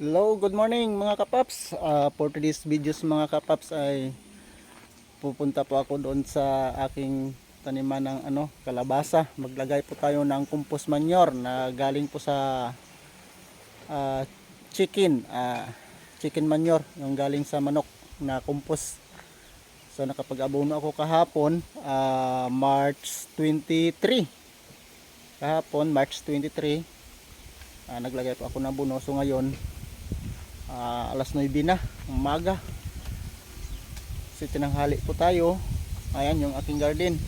Hello, good morning mga kapaps. Ah, for today's videos mga kapaps ay pupunta po ako doon sa aking taniman ng ano, kalabasa. Maglagay po tayo ng compost manure na galing po sa ah, chicken, ah, chicken manure, yung galing sa manok na compost. So nakapag-abono ako kahapon, ah, March 23. Kahapon, March 23, ah, naglagay po ako ng buno. So ngayon, Ah, alas 9 na umaga. So tinanghali po tayo. Ayan yung aking garden.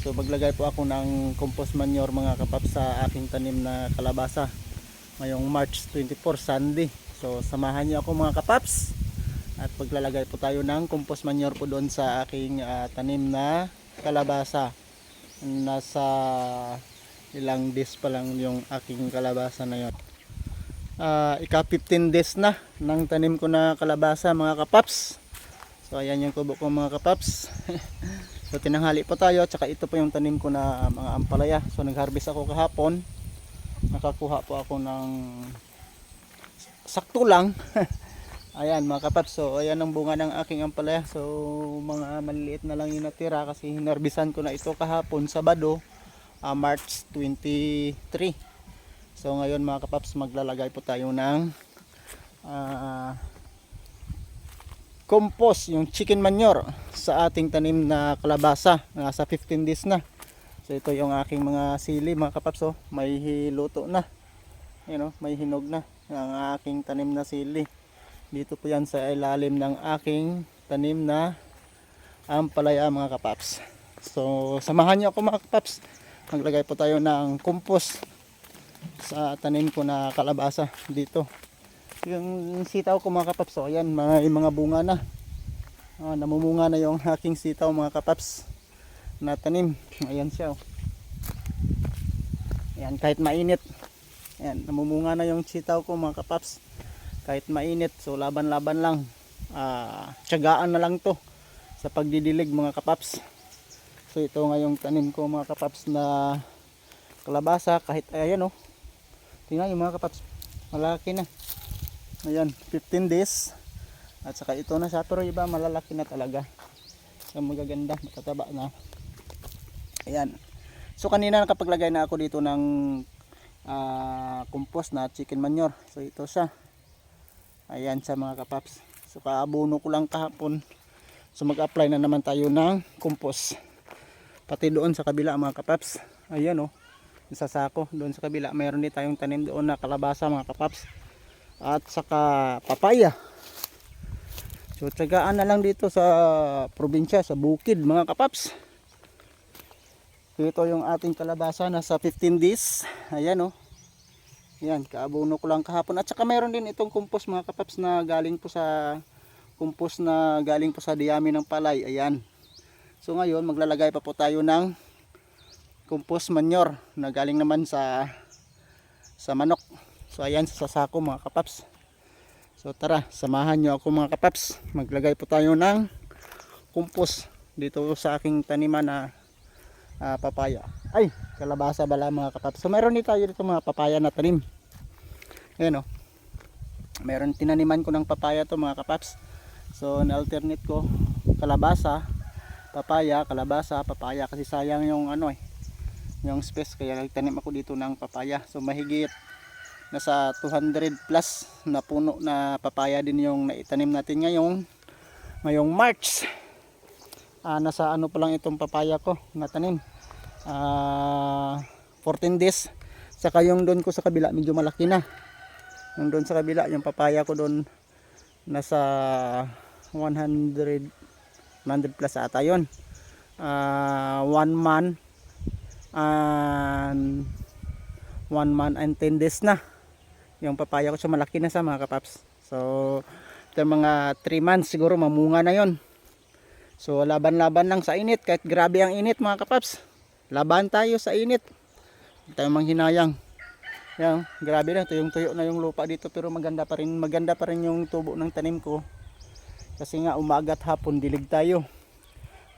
So maglagay po ako ng compost manure mga kapap sa aking tanim na kalabasa. Ngayong March 24 Sunday. So samahan niyo ako mga kapaps. At paglalagay po tayo ng compost manure po doon sa aking ah, tanim na kalabasa. Nasa ilang days pa lang yung aking kalabasa na yon Ah, ika 15 days na ng tanim ko na kalabasa mga kapaps. So ayan yung kubo ko mga kapaps. So tinanghali po tayo at saka ito po yung tanim ko na mga ampalaya. So nag-harvest ako kahapon. Nakakuha po ako ng sakto lang. Ayan mga kapaps. So ayan ang bunga ng aking ampalaya. So mga maliliit na lang yung natira kasi hinarbisan ko na ito kahapon Sabado ah, March 23 So ngayon mga kapaps maglalagay po tayo ng ah, compost, yung chicken manure sa ating tanim na kalabasa. Nasa 15 days na. So ito yung aking mga sili mga kapaps. Oh. May hiluto na. Ayan, oh, may hinog na ang aking tanim na sili. Dito po yan sa ilalim ng aking tanim na ampalaya mga kapaps. So samahan niyo ako mga kapaps. Maglagay po tayo ng compost sa tanim ko na kalabasa dito. Yung sitaw ko mga kapaps so ayan mga, yung mga bunga na. Ah, namumunga na yung aking sitaw mga kapaps na tanim. Ayan siya oh. ayan kahit mainit. Ayan namumunga na yung sitaw ko mga kapaps. Kahit mainit so laban laban lang. Ah, tiyagaan na lang to sa pagdidilig mga kapaps. So ito nga yung tanim ko mga kapaps na kalabasa. Kahit ayan oh tingnan yung mga kapaps malaki na. Ayan 15 days. At saka ito na siya pero iba malalaki na talaga. So magaganda matataba na. Ayan. So kanina nakapaglagay na ako dito ng ah, compost na chicken manure. So ito siya. Ayan sa mga kapaps so kaabono ko lang kahapon. So mag apply na naman tayo ng compost. Pati doon sa kabila mga kapaps ayan oh sa sako doon sa kabila mayroon din tayong tanim doon na kalabasa mga kapaps. At saka papaya. So tsagaan na lang dito sa probinsya sa bukid mga kapaps. Ito yung ating kalabasa nasa 15 days. Ayan oh. Yan kaabono ko lang kahapon. At saka mayroon din itong compost mga kapaps na galing po sa compost na galing po sa diyami ng palay. Ayan. So ngayon maglalagay pa po tayo ng compost manure na galing naman sa sa manok. So ayan sa sako mga kapaps. So tara, samahan nyo ako mga kapaps. Maglagay po tayo ng compost dito sa aking taniman na ah, papaya. Ay, kalabasa bala mga kapaps. So meron din tayo dito mga papaya na tanim. Ayan o. Meron tinaniman ko ng papaya to mga kapaps. So na-alternate ko kalabasa, papaya, kalabasa, papaya kasi sayang yung ano eh yung space kaya nagtanim ako dito ng papaya. So mahigit nasa 200 plus na puno na papaya din yung naitanim natin ngayong ngayong March. Ah, nasa ano pa lang itong papaya ko natanim ah, 14 days. Saka yung doon ko sa kabila medyo malaki na. Yung doon sa kabila yung papaya ko doon nasa 100 100 plus ata yun. Ah, one month and one month and 10 days na. Yung papaya ko siya malaki na sa mga kapaps. So ito mga 3 months siguro mamunga na yon so laban laban lang sa init kahit grabe ang init mga kapaps. Laban tayo sa init. Tayo manghinayang. Yan grabe lang tuyong tuyo na yung lupa dito pero maganda pa rin maganda pa rin yung tubo ng tanim ko. Kasi nga umaga at hapon dilig tayo.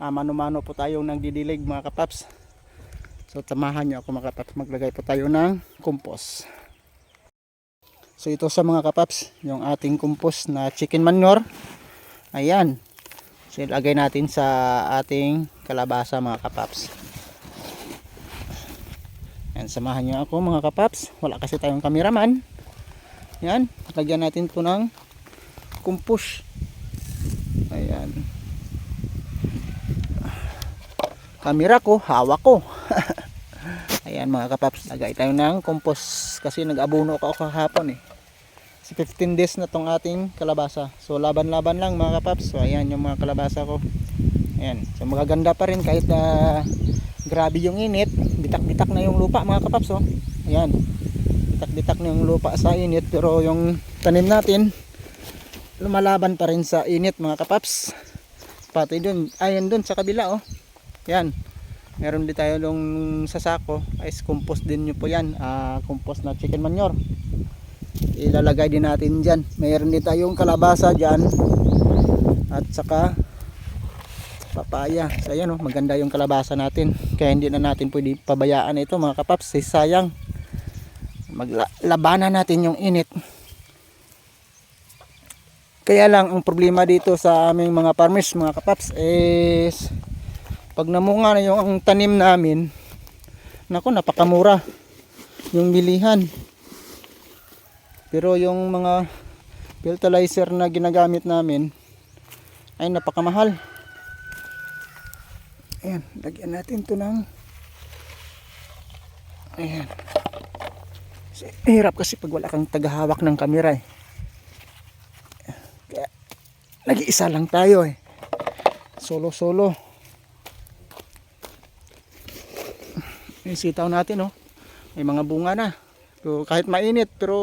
Ah, mano mano po tayong nagdidilig mga kapaps So tamahan nyo ako makapat maglagay po tayo ng compost. So ito sa mga kapaps, yung ating compost na chicken manure. Ayan. So ilagay natin sa ating kalabasa mga kapaps. Ayan, samahan nyo ako mga kapaps. Wala kasi tayong kameraman. Ayan, lagyan natin ito ng compost. Ayan. Kamera ko, hawak ko. Ayan mga kapaps, lagay tayo ng compost kasi nag-abono ako kahapon eh. Kasi 15 days na tong ating kalabasa. So laban-laban lang mga kapaps. So ayan yung mga kalabasa ko. Ayan. So magaganda pa rin kahit na grabe yung init. Bitak-bitak na yung lupa mga kapaps oh. Ayan. Bitak-bitak na yung lupa sa init pero yung tanim natin lumalaban pa rin sa init mga kapaps. Pati dun, ayan dun sa kabila oh. Yan. Meron din tayo nung sasako. Ice compost din nyo po yan. ah compost na chicken manure. Ilalagay din natin dyan. Meron din tayong kalabasa dyan. At saka papaya. So ayan oh, maganda yung kalabasa natin. Kaya hindi na natin pwede pabayaan ito mga kapaps. Eh, sayang. Maglabanan natin yung init. Kaya lang ang problema dito sa aming mga farmers mga kapaps is pag namunga na yung ang tanim namin nako napakamura yung bilihan. Pero yung mga fertilizer na ginagamit namin ay napakamahal. Ayan lagyan natin to ng ayan. Hirap kasi pag wala kang tagahawak ng kamera eh. Nag-iisa lang tayo eh. Solo solo yung sitaw natin oh. May mga bunga na. So, kahit mainit pero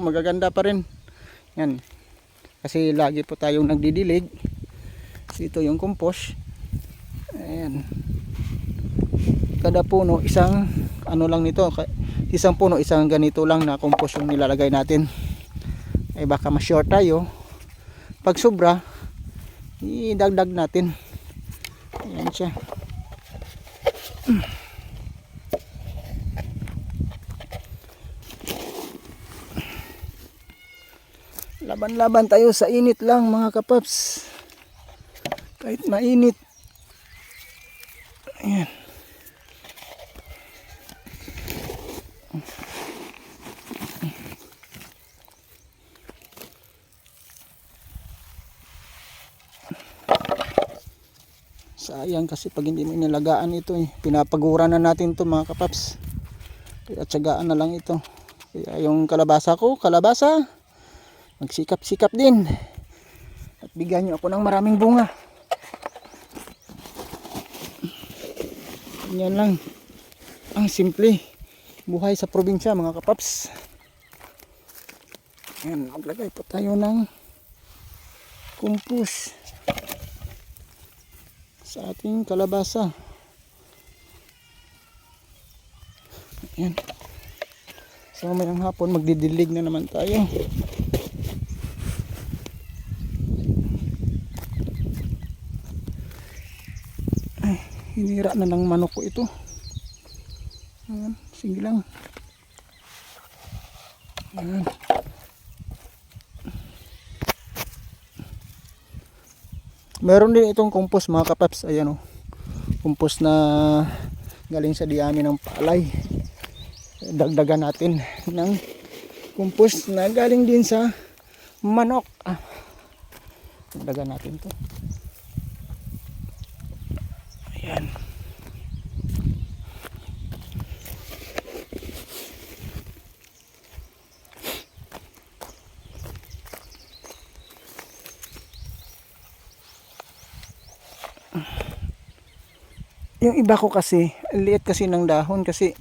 magaganda pa rin. Yan. Kasi lagi po tayong nagdidilig. Kasi ito yung compost. Ayan. Kada puno isang ano lang nito isang puno isang ganito lang na compost yung nilalagay natin. Ay baka ma-short tayo. Pag sobra idagdag natin. Ayan siya Laban-laban tayo sa init lang mga kapaps. Kahit mainit. Ayan. Sayang kasi pag hindi mo inalagaan ito eh. Pinapagura na natin to mga kapaps. Kaya tsagaan na lang ito. Kaya yung kalabasa ko, kalabasa magsikap-sikap din. At bigyan nyo ako ng maraming bunga. Yan lang ang simple buhay sa probinsya mga kapaps. Yan maglagay po tayo ng kumpus sa ating kalabasa. Yan so mayang hapon magdidilig na naman tayo hinira na ng manok ko ito. Ayan, sige lang. Ayan. meron din itong compost mga kapaps. Ayan o compost na galing sa diami ng palay. Dagdagan natin ng compost na galing din sa manok. Ah, dagdagan natin to Yung iba ko kasi, liit kasi ng dahon kasi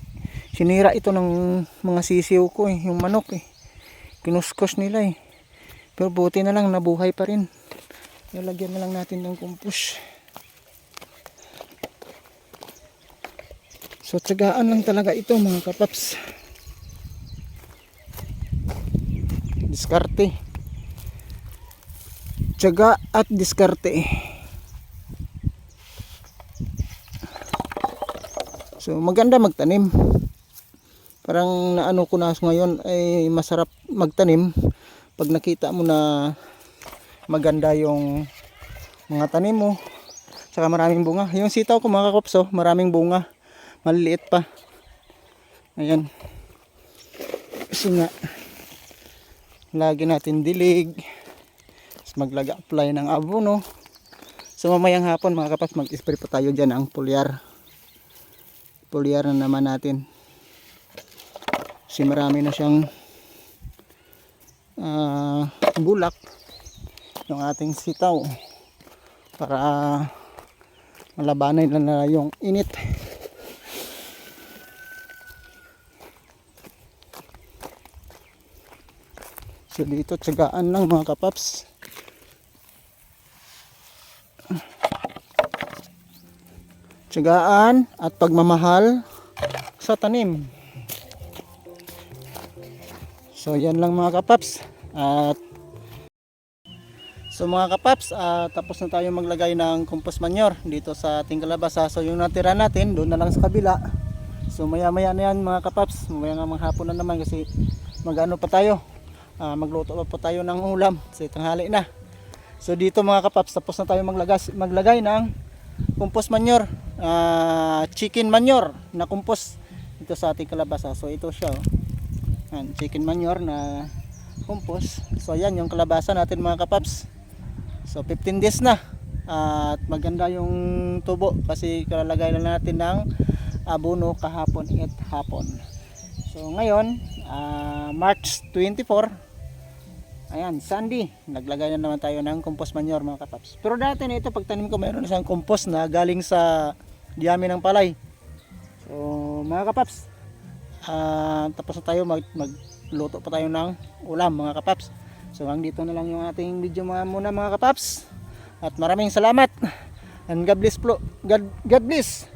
sinira ito ng mga sisiw ko eh, yung manok eh. Kinuskos nila eh. Pero buti na lang nabuhay pa rin. Nilagyan na lang natin ng compost. So tsagaan lang talaga ito mga kapaps. Diskarte. Tsaga at diskarte. So maganda magtanim. parang naano ko na ngayon ay masarap magtanim. Pag nakita mo na maganda yung mga tanim mo saka maraming bunga. Yung sitaw ko mga kakops oh, maraming bunga. Maliliit pa. Ayan. Kasi nga lagi natin dilig. Tapos maglaga apply ng abono. So mamayang hapon mga kapas mag spray pa tayo dyan ang pulyar pulyar na naman natin. Kasi marami na siyang ah, bulak yung ating sitaw para malabanan na yung init. So dito tsagaan lang mga kapaps tsagaan at pagmamahal sa tanim so yan lang mga kapaps at So mga kapaps, ah, tapos na tayo maglagay ng compost manure dito sa ating kalabasa. So yung natira natin, doon na lang sa kabila. So maya maya na yan mga kapaps, mamaya nga mga hapon na naman kasi magano pa tayo. Ah, magluto pa tayo ng ulam sa tanghali na. So dito mga kapaps, tapos na tayo maglagas, maglagay ng compost manure, ah, chicken manure na compost dito sa ating kalabasa. So ito siya. Oh. Yan, chicken manure na compost. So yan yung kalabasa natin mga kapaps. So 15 days na. At maganda yung tubo kasi kalalagay na natin ng abono kahapon at hapon. So ngayon, ah, March 24, ayan, Sunday, naglagay na naman tayo ng compost manure mga kapaps. Pero dati na ito, pagtanim ko, mayroon na siyang compost na galing sa diyami ng palay. So mga kapaps, ah, tapos na tayo, mag, magluto pa tayo ng ulam mga kapaps. So hanggang dito na lang yung ating video mga muna mga kapaps. At maraming salamat. And God bless po. God, God bless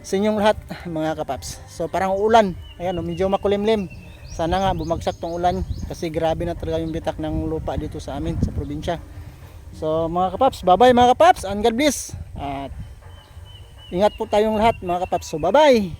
sa inyong lahat mga kapaps. So parang ulan. Ayan, oh, medyo makulimlim. Sana nga bumagsak tong ulan kasi grabe na talaga yung bitak ng lupa dito sa amin sa probinsya. So mga kapaps, bye-bye mga kapaps and God bless. At ingat po tayong lahat mga kapaps. So bye-bye.